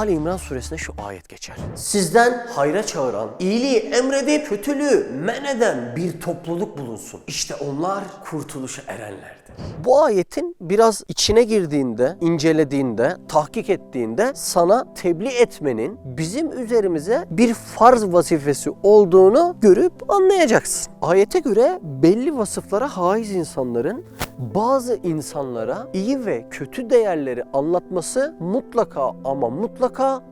Ali İmran suresinde şu ayet geçer. Sizden hayra çağıran, iyiliği emredip kötülüğü men eden bir topluluk bulunsun. İşte onlar kurtuluşa erenlerdir. Bu ayetin biraz içine girdiğinde, incelediğinde, tahkik ettiğinde sana tebliğ etmenin bizim üzerimize bir farz vazifesi olduğunu görüp anlayacaksın. Ayete göre belli vasıflara haiz insanların bazı insanlara iyi ve kötü değerleri anlatması mutlaka ama mutlaka か？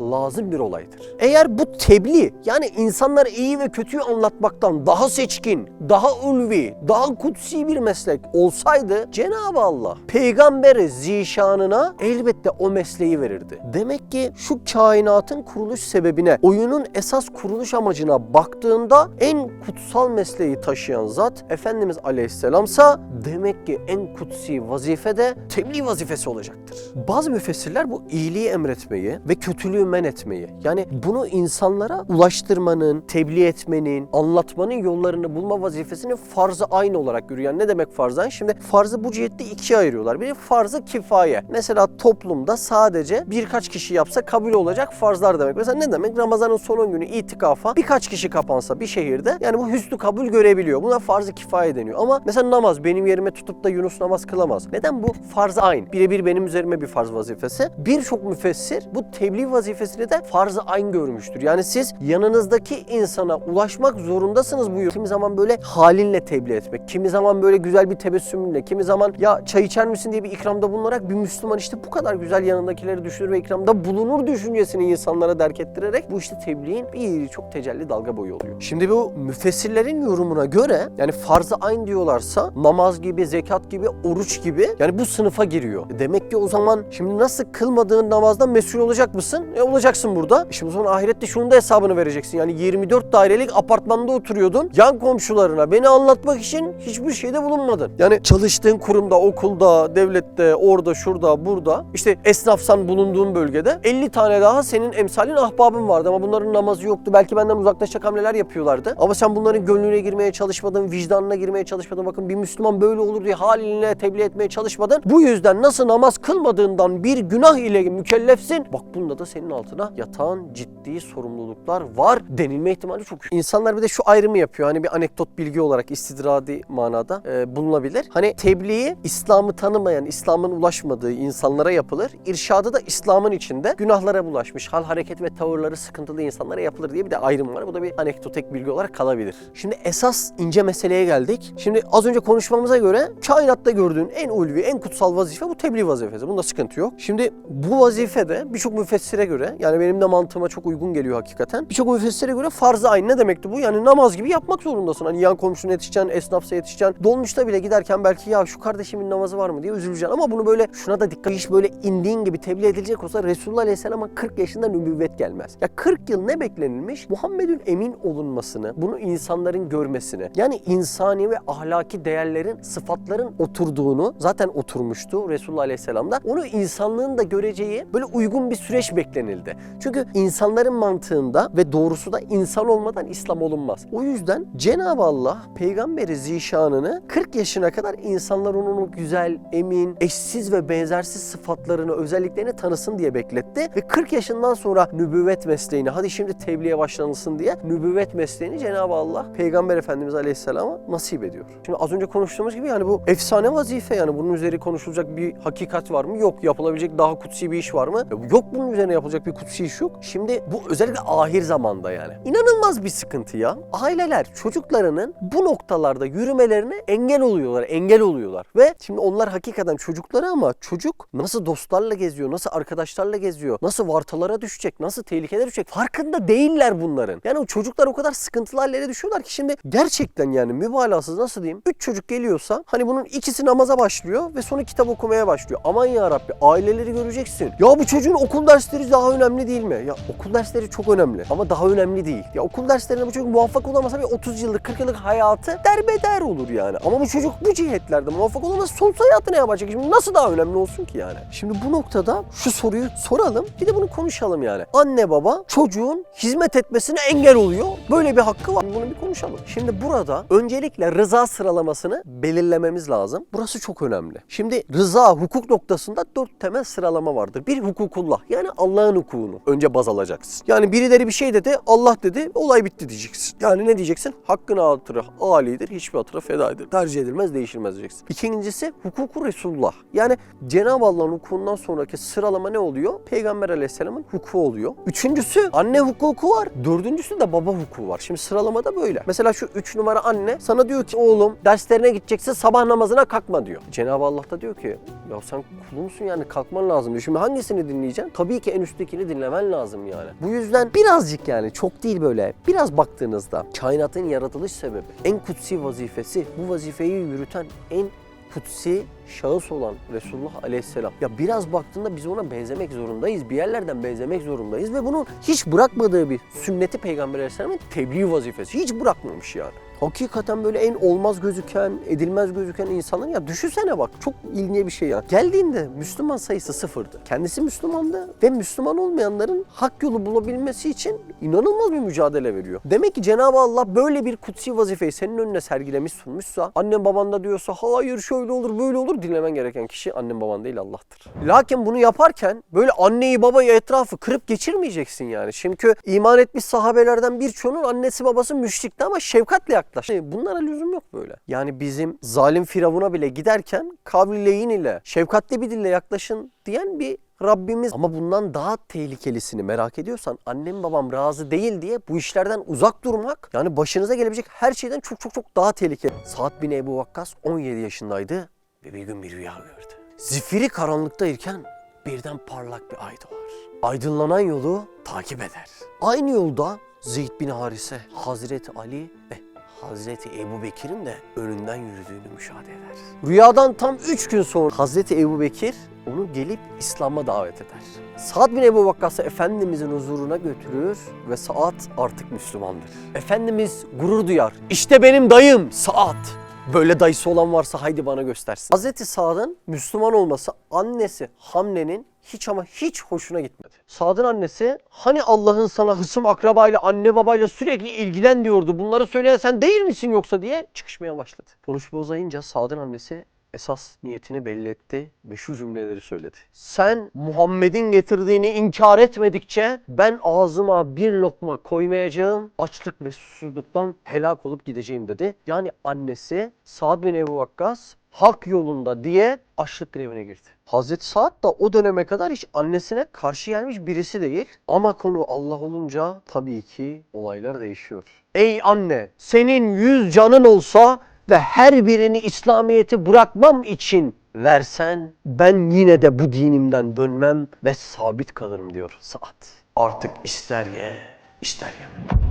Lazım bir olaydır. Eğer bu tebliğ yani insanlara iyi ve kötüyü anlatmaktan daha seçkin, daha ulvi, daha kutsi bir meslek olsaydı Cenab-ı Allah peygamberi zişanına elbette o mesleği verirdi. Demek ki şu kainatın kuruluş sebebine, oyunun esas kuruluş amacına baktığında en kutsal mesleği taşıyan zat Efendimiz Aleyhisselamsa demek ki en kutsi vazife de tebliğ vazifesi olacaktır. Bazı müfessirler bu iyiliği emretmeyi ve kötülüğü men etmeyi yani bunu insanlara ulaştırmanın, tebliğ etmenin, anlatmanın yollarını bulma vazifesini farz-ı aynı olarak görüyor. Yani ne demek farz-ı ayn? Şimdi farzı bu cihette ikiye ayırıyorlar. Biri farz-ı kifaye. Mesela toplumda sadece birkaç kişi yapsa kabul olacak farzlar demek. Mesela ne demek? Ramazanın son günü itikafa birkaç kişi kapansa bir şehirde yani bu hüsnü kabul görebiliyor. Buna farz-ı kifaye deniyor. Ama mesela namaz benim yerime tutup da Yunus namaz kılamaz. Neden bu? Farz-ı ayn. Birebir benim üzerime bir farz vazifesi. Birçok müfessir bu tebliğ vazifesini de farz-ı ayn görmüştür. Yani siz yanınızdaki insana ulaşmak zorundasınız bu. Kimi zaman böyle halinle tebliğ etmek, kimi zaman böyle güzel bir tebessümle, kimi zaman ya çay içer misin diye bir ikramda bulunarak bir Müslüman işte bu kadar güzel yanındakileri düşünür ve ikramda bulunur düşüncesini insanlara derk ettirerek bu işte tebliğin bir çok tecelli dalga boyu oluyor. Şimdi bu müfessirlerin yorumuna göre yani farz-ı ayn diyorlarsa namaz gibi, zekat gibi, oruç gibi yani bu sınıfa giriyor. Demek ki o zaman şimdi nasıl kılmadığın namazdan mesul olacak mısın? E olacaksın burada. Şimdi sonra ahirette şunun da hesabını vereceksin. Yani 24 dairelik apartmanda oturuyordun. Yan komşularına beni anlatmak için hiçbir şeyde bulunmadın. Yani çalıştığın kurumda, okulda, devlette, orada, şurada, burada. işte esnafsan bulunduğun bölgede 50 tane daha senin emsalin ahbabın vardı ama bunların namazı yoktu. Belki benden uzaklaşacak hamleler yapıyorlardı. Ama sen bunların gönlüne girmeye çalışmadın, vicdanına girmeye çalışmadın. Bakın bir Müslüman böyle olur diye haline tebliğ etmeye çalışmadın. Bu yüzden nasıl namaz kılmadığından bir günah ile mükellefsin. Bak bunda da senin altına yatan ciddi sorumluluklar var denilme ihtimali çok yüksek. İnsanlar bir de şu ayrımı yapıyor. Hani bir anekdot bilgi olarak istidradi manada e, bulunabilir. Hani tebliği İslam'ı tanımayan, İslam'ın ulaşmadığı insanlara yapılır. İrşadı da İslam'ın içinde günahlara bulaşmış, hal hareket ve tavırları sıkıntılı insanlara yapılır diye bir de ayrım var. Bu da bir anekdotek bilgi olarak kalabilir. Şimdi esas ince meseleye geldik. Şimdi az önce konuşmamıza göre kainatta gördüğün en ulvi, en kutsal vazife bu tebliğ vazifesi. Bunda sıkıntı yok. Şimdi bu vazifede birçok müfessire göre yani benim de mantığıma çok uygun geliyor hakikaten. Birçok müfessire göre farz-ı ayn ne demekti bu? Yani namaz gibi yapmak zorundasın. Hani yan komşuna yetişeceksin, esnafsa yetişeceksin. Dolmuşta bile giderken belki ya şu kardeşimin namazı var mı diye üzüleceksin. Ama bunu böyle şuna da dikkat iş böyle indiğin gibi tebliğ edilecek olsa Resulullah Aleyhisselam'a 40 yaşında nübüvvet gelmez. Ya 40 yıl ne beklenilmiş? Muhammed'ün emin olunmasını, bunu insanların görmesini. Yani insani ve ahlaki değerlerin, sıfatların oturduğunu zaten oturmuştu Resulullah Aleyhisselam'da. Onu insanlığın da göreceği böyle uygun bir süreç beklenildi. Çünkü insanların mantığında ve doğrusu da insan olmadan İslam olunmaz. O yüzden Cenab-ı Allah peygamberi zişanını 40 yaşına kadar insanlar onun güzel, emin, eşsiz ve benzersiz sıfatlarını, özelliklerini tanısın diye bekletti. Ve 40 yaşından sonra nübüvvet mesleğini, hadi şimdi tebliğe başlanılsın diye nübüvvet mesleğini Cenab-ı Allah Peygamber Efendimiz Aleyhisselam'a nasip ediyor. Şimdi az önce konuştuğumuz gibi yani bu efsane vazife yani bunun üzeri konuşulacak bir hakikat var mı? Yok. Yapılabilecek daha kutsi bir iş var mı? Yok bunun üzerine yapılacak bir kutsi iş yok. Şimdi bu özellikle ahir zamanda yani. İnanılmaz bir sıkıntı ya. Aileler çocuklarının bu noktalarda yürümelerine engel oluyorlar, engel oluyorlar. Ve şimdi onlar hakikaten çocukları ama çocuk nasıl dostlarla geziyor, nasıl arkadaşlarla geziyor, nasıl vartalara düşecek, nasıl tehlikelere düşecek farkında değiller bunların. Yani o çocuklar o kadar sıkıntılı hallere düşüyorlar ki şimdi gerçekten yani mübalağasız nasıl diyeyim? Üç çocuk geliyorsa hani bunun ikisi namaza başlıyor ve sonra kitap okumaya başlıyor. Aman ya Rabbi aileleri göreceksin. Ya bu çocuğun okul dersleri daha önemli değil mi? Ya okul dersleri çok önemli ama daha önemli değil. Ya okul derslerine bu çocuk muvaffak olamasa bir 30 yıllık 40 yıllık hayatı derbeder olur yani. Ama bu çocuk bu cihetlerde muvaffak olamaz sonsuz hayatı ne yapacak? Şimdi nasıl daha önemli olsun ki yani? Şimdi bu noktada şu soruyu soralım bir de bunu konuşalım yani. Anne baba çocuğun hizmet etmesine engel oluyor. Böyle bir hakkı var. Bunu bir konuşalım. Şimdi burada öncelikle rıza sıralamasını belirlememiz lazım. Burası çok önemli. Şimdi rıza hukuk noktasında dört temel sıralama vardır. Bir hukukullah yani Allah'ın hukukunu önce baz alacaksın. Yani birileri bir şey dedi, Allah dedi, olay bitti diyeceksin. Yani ne diyeceksin? Hakkın hatırı alidir, hiçbir hatıra feda edilir. Tercih edilmez, değişilmez diyeceksin. İkincisi hukuku Resulullah. Yani Cenab-ı Allah'ın hukukundan sonraki sıralama ne oluyor? Peygamber aleyhisselamın hukuku oluyor. Üçüncüsü anne hukuku var. Dördüncüsü de baba hukuku var. Şimdi sıralamada böyle. Mesela şu üç numara anne sana diyor ki oğlum derslerine gideceksin sabah namazına kalkma diyor. Cenab-ı Allah da diyor ki ya sen kulumsun yani kalkman lazım. Şimdi hangisini dinleyeceksin? Tabii ki en üsttekini dinlemen lazım yani. Bu yüzden birazcık yani çok değil böyle biraz baktığınızda kainatın yaratılış sebebi en kutsi vazifesi bu vazifeyi yürüten en kutsi şahıs olan Resulullah Aleyhisselam. Ya biraz baktığında biz ona benzemek zorundayız. Bir yerlerden benzemek zorundayız ve bunun hiç bırakmadığı bir sünneti Peygamber Aleyhisselam'ın tebliğ vazifesi. Hiç bırakmamış yani. Hakikaten böyle en olmaz gözüken, edilmez gözüken insanın ya düşünsene bak çok ilginç bir şey ya. Geldiğinde Müslüman sayısı sıfırdı. Kendisi Müslümandı ve Müslüman olmayanların hak yolu bulabilmesi için inanılmaz bir mücadele veriyor. Demek ki Cenab-ı Allah böyle bir kutsi vazifeyi senin önüne sergilemiş sunmuşsa, annen baban da diyorsa hayır şöyle olur böyle olur dinlemen gereken kişi annen baban değil Allah'tır. Lakin bunu yaparken böyle anneyi babayı etrafı kırıp geçirmeyeceksin yani. Çünkü iman etmiş sahabelerden birçoğunun annesi babası müşrikti ama şefkatle yaklaş. Bunlara lüzum yok böyle. Yani bizim zalim firavuna bile giderken kavlileyin ile şefkatli bir dille yaklaşın diyen bir Rabbimiz ama bundan daha tehlikelisini merak ediyorsan annem babam razı değil diye bu işlerden uzak durmak yani başınıza gelebilecek her şeyden çok çok çok daha tehlikeli. Saat bin Ebu Vakkas 17 yaşındaydı ve bir gün bir rüya gördü. Zifiri karanlıktayken birden parlak bir ay doğar. Aydınlanan yolu takip eder. Aynı yolda Zeyd bin Harise, Hazreti Ali ve Hazreti Ebu Bekir'in de önünden yürüdüğünü müşahede eder. Rüyadan tam üç gün sonra Hazreti Ebu Bekir onu gelip İslam'a davet eder. Saad bin Ebu Vakkas'ı Efendimizin huzuruna götürür ve Saad artık Müslümandır. Efendimiz gurur duyar. İşte benim dayım Saad. Böyle dayısı olan varsa haydi bana göstersin. Hazreti Saad'ın Müslüman olması annesi Hamle'nin hiç ama hiç hoşuna gitmedi. Saad'ın annesi hani Allah'ın sana hısım akrabayla anne babayla sürekli ilgilen diyordu. Bunları söyleyen sen değil misin yoksa diye çıkışmaya başladı. Konuşma uzayınca Saad'ın annesi esas niyetini belli etti ve şu cümleleri söyledi. Sen Muhammed'in getirdiğini inkar etmedikçe ben ağzıma bir lokma koymayacağım. Açlık ve susuzluktan helak olup gideceğim dedi. Yani annesi Sa'd bin Ebu Vakkas hak yolunda diye açlık grevine girdi. Hazreti Sa'd da o döneme kadar hiç annesine karşı gelmiş birisi değil. Ama konu Allah olunca tabii ki olaylar değişiyor. Ey anne senin yüz canın olsa ve her birini İslamiyet'i bırakmam için versen ben yine de bu dinimden dönmem ve sabit kalırım diyor Sa'd. Artık ister ye ister yeme.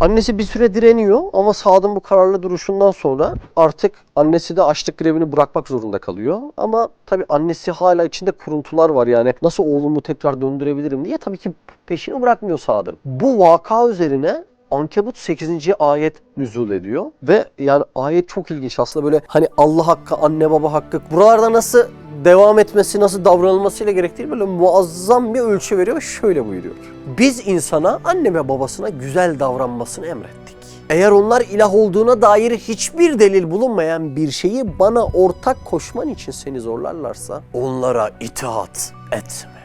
Annesi bir süre direniyor ama Saad'ın bu kararlı duruşundan sonra artık annesi de açlık grevini bırakmak zorunda kalıyor. Ama tabii annesi hala içinde kuruntular var yani nasıl oğlumu tekrar döndürebilirim diye tabii ki peşini bırakmıyor Saad'ın. Bu vaka üzerine Ankebut 8. ayet nüzul ediyor ve yani ayet çok ilginç aslında böyle hani Allah hakkı, anne baba hakkı buralarda nasıl devam etmesi, nasıl davranılmasıyla gerektiği böyle muazzam bir ölçü veriyor ve şöyle buyuruyor. Biz insana, anne ve babasına güzel davranmasını emrettik. Eğer onlar ilah olduğuna dair hiçbir delil bulunmayan bir şeyi bana ortak koşman için seni zorlarlarsa onlara itaat etme.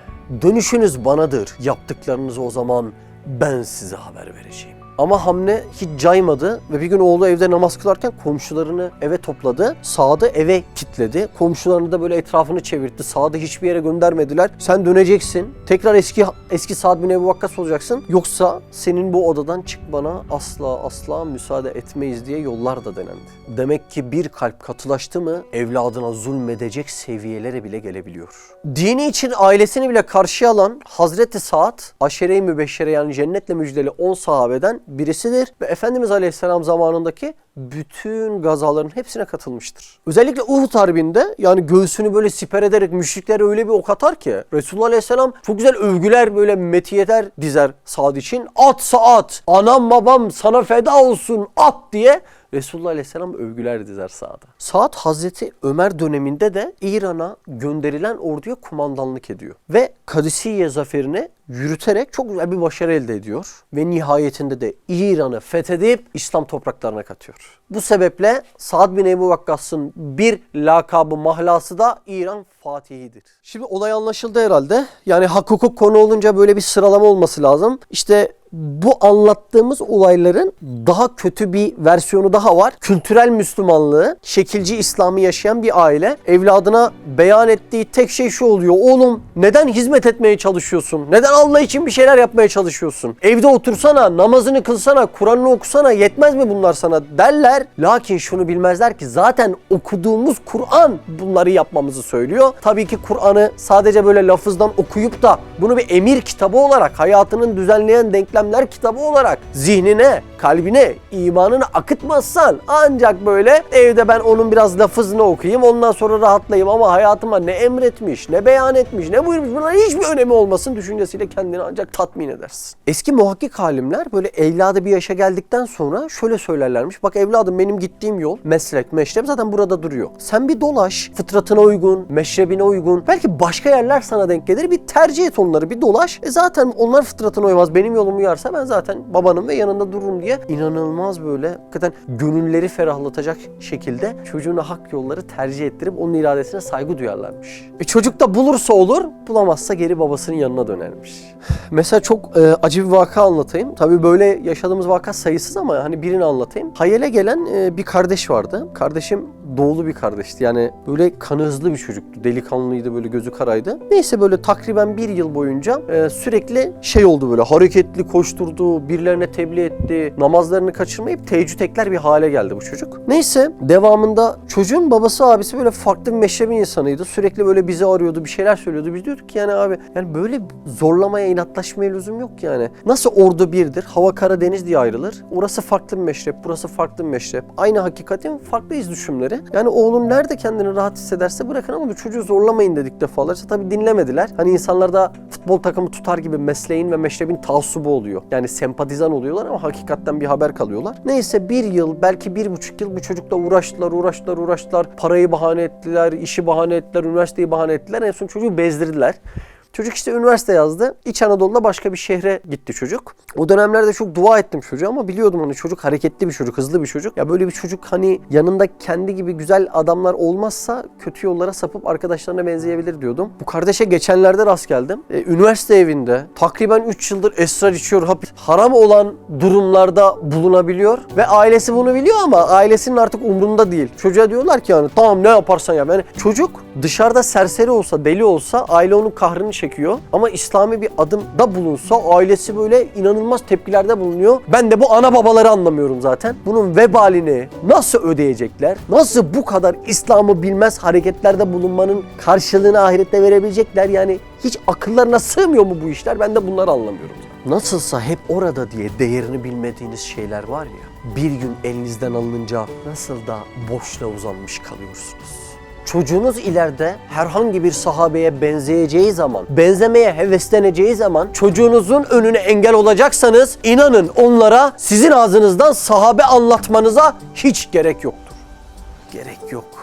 Dönüşünüz banadır. Yaptıklarınızı o zaman ben size haber vereceğim. Ama Hamle hiç caymadı ve bir gün oğlu evde namaz kılarken komşularını eve topladı. Sağda eve kitledi. Komşularını da böyle etrafını çevirtti. Sağda hiçbir yere göndermediler. Sen döneceksin. Tekrar eski eski Sa'd bin Ebu Vakkas olacaksın. Yoksa senin bu odadan çıkmana asla asla müsaade etmeyiz diye yollar da denendi. Demek ki bir kalp katılaştı mı evladına zulmedecek seviyelere bile gelebiliyor. Dini için ailesini bile karşıya alan Hazreti Sa'd, aşere-i mübeşşere yani cennetle müjdeli 10 sahabeden birisidir. Ve Efendimiz Aleyhisselam zamanındaki bütün gazaların hepsine katılmıştır. Özellikle Uhud Harbi'nde yani göğsünü böyle siper ederek müşriklere öyle bir ok atar ki Resulullah Aleyhisselam çok güzel övgüler böyle metiyeler dizer Sa'd için. At Sa'd, anam babam sana feda olsun at diye Resulullah Aleyhisselam övgüler dizer Sa'd'a. Sa'd Hazreti Ömer döneminde de İran'a gönderilen orduya kumandanlık ediyor. Ve Kadisiye zaferini yürüterek çok güzel bir başarı elde ediyor. Ve nihayetinde de İran'ı fethedip İslam topraklarına katıyor. Oluyor. Bu sebeple Sa'd bin Ebu Vakkas'ın bir lakabı mahlası da İran Fatihi'dir. Şimdi olay anlaşıldı herhalde. Yani hak hukuk konu olunca böyle bir sıralama olması lazım. İşte bu anlattığımız olayların daha kötü bir versiyonu daha var. Kültürel Müslümanlığı, şekilci İslam'ı yaşayan bir aile evladına beyan ettiği tek şey şu oluyor. Oğlum neden hizmet etmeye çalışıyorsun? Neden Allah için bir şeyler yapmaya çalışıyorsun? Evde otursana, namazını kılsana, Kur'an'ını okusana yetmez mi bunlar sana derler. Lakin şunu bilmezler ki zaten okuduğumuz Kur'an bunları yapmamızı söylüyor. Tabii ki Kur'an'ı sadece böyle lafızdan okuyup da bunu bir emir kitabı olarak hayatının düzenleyen denklemler kitabı olarak zihnine, kalbine, imanını akıtmazsan ancak böyle evde ben onun biraz lafızını okuyayım ondan sonra rahatlayayım ama hayatıma ne emretmiş, ne beyan etmiş, ne buyurmuş bunların hiçbir önemi olmasın düşüncesiyle kendini ancak tatmin edersin. Eski muhakkik halimler böyle evladı bir yaşa geldikten sonra şöyle söylerlermiş. Bak evladım benim gittiğim yol, meslek, meşrep zaten burada duruyor. Sen bir dolaş, fıtratına uygun, meşrebine uygun. Belki başka yerler sana denk gelir. Bir tercih et onları, bir dolaş. E zaten onlar fıtratına uymaz. Benim yolumu uyarsa ben zaten babanın ve yanında dururum diye inanılmaz böyle hakikaten gönülleri ferahlatacak şekilde çocuğuna hak yolları tercih ettirip onun iradesine saygı duyarlarmış. E çocuk da bulursa olur, bulamazsa geri babasının yanına dönermiş. Mesela çok e, acı bir vaka anlatayım. Tabii böyle yaşadığımız vaka sayısız ama hani birini anlatayım. Hayale gelen bir kardeş vardı. Kardeşim doğulu bir kardeşti. Yani böyle kanı hızlı bir çocuktu. Delikanlıydı böyle gözü karaydı. Neyse böyle takriben bir yıl boyunca e, sürekli şey oldu böyle hareketli koşturdu, birilerine tebliğ etti, namazlarını kaçırmayıp teheccüd ekler bir hale geldi bu çocuk. Neyse devamında çocuğun babası abisi böyle farklı bir meşrebi insanıydı. Sürekli böyle bizi arıyordu, bir şeyler söylüyordu. Biz diyorduk ki yani abi yani böyle zorlamaya, inatlaşmaya lüzum yok yani. Nasıl ordu birdir, hava kara deniz diye ayrılır. Orası farklı bir meşrep, burası farklı bir meşrep. Aynı hakikatin farklı iz düşümleri. Yani oğlum nerede kendini rahat hissederse bırakın ama bu çocuğu zorlamayın dedik defalarca. Tabii dinlemediler. Hani insanlar da futbol takımı tutar gibi mesleğin ve meşrebin taassubu oluyor. Yani sempatizan oluyorlar ama hakikatten bir haber kalıyorlar. Neyse bir yıl belki bir buçuk yıl bu çocukla uğraştılar, uğraştılar, uğraştılar. Parayı bahane ettiler, işi bahane ettiler, üniversiteyi bahane ettiler. En son çocuğu bezdirdiler. Çocuk işte üniversite yazdı. İç Anadolu'da başka bir şehre gitti çocuk. O dönemlerde çok dua ettim çocuğa ama biliyordum hani çocuk hareketli bir çocuk, hızlı bir çocuk. Ya böyle bir çocuk hani yanında kendi gibi güzel adamlar olmazsa kötü yollara sapıp arkadaşlarına benzeyebilir diyordum. Bu kardeşe geçenlerde rast geldim. Ee, üniversite evinde takriben 3 yıldır esrar içiyor, hapis, haram olan durumlarda bulunabiliyor ve ailesi bunu biliyor ama ailesinin artık umrunda değil. Çocuğa diyorlar ki yani tamam ne yaparsan yap. Yani çocuk dışarıda serseri olsa, deli olsa aile onun kahrını çekiyor. Ama İslami bir adımda bulunsa ailesi böyle inanılmaz tepkilerde bulunuyor. Ben de bu ana babaları anlamıyorum zaten. Bunun vebalini nasıl ödeyecekler? Nasıl bu kadar İslam'ı bilmez hareketlerde bulunmanın karşılığını ahirette verebilecekler? Yani hiç akıllarına sığmıyor mu bu işler? Ben de bunları anlamıyorum. Nasılsa hep orada diye değerini bilmediğiniz şeyler var ya. Bir gün elinizden alınınca nasıl da boşluğa uzanmış kalıyorsunuz. Çocuğunuz ileride herhangi bir sahabeye benzeyeceği zaman, benzemeye hevesleneceği zaman çocuğunuzun önüne engel olacaksanız inanın onlara sizin ağzınızdan sahabe anlatmanıza hiç gerek yoktur. Gerek yok.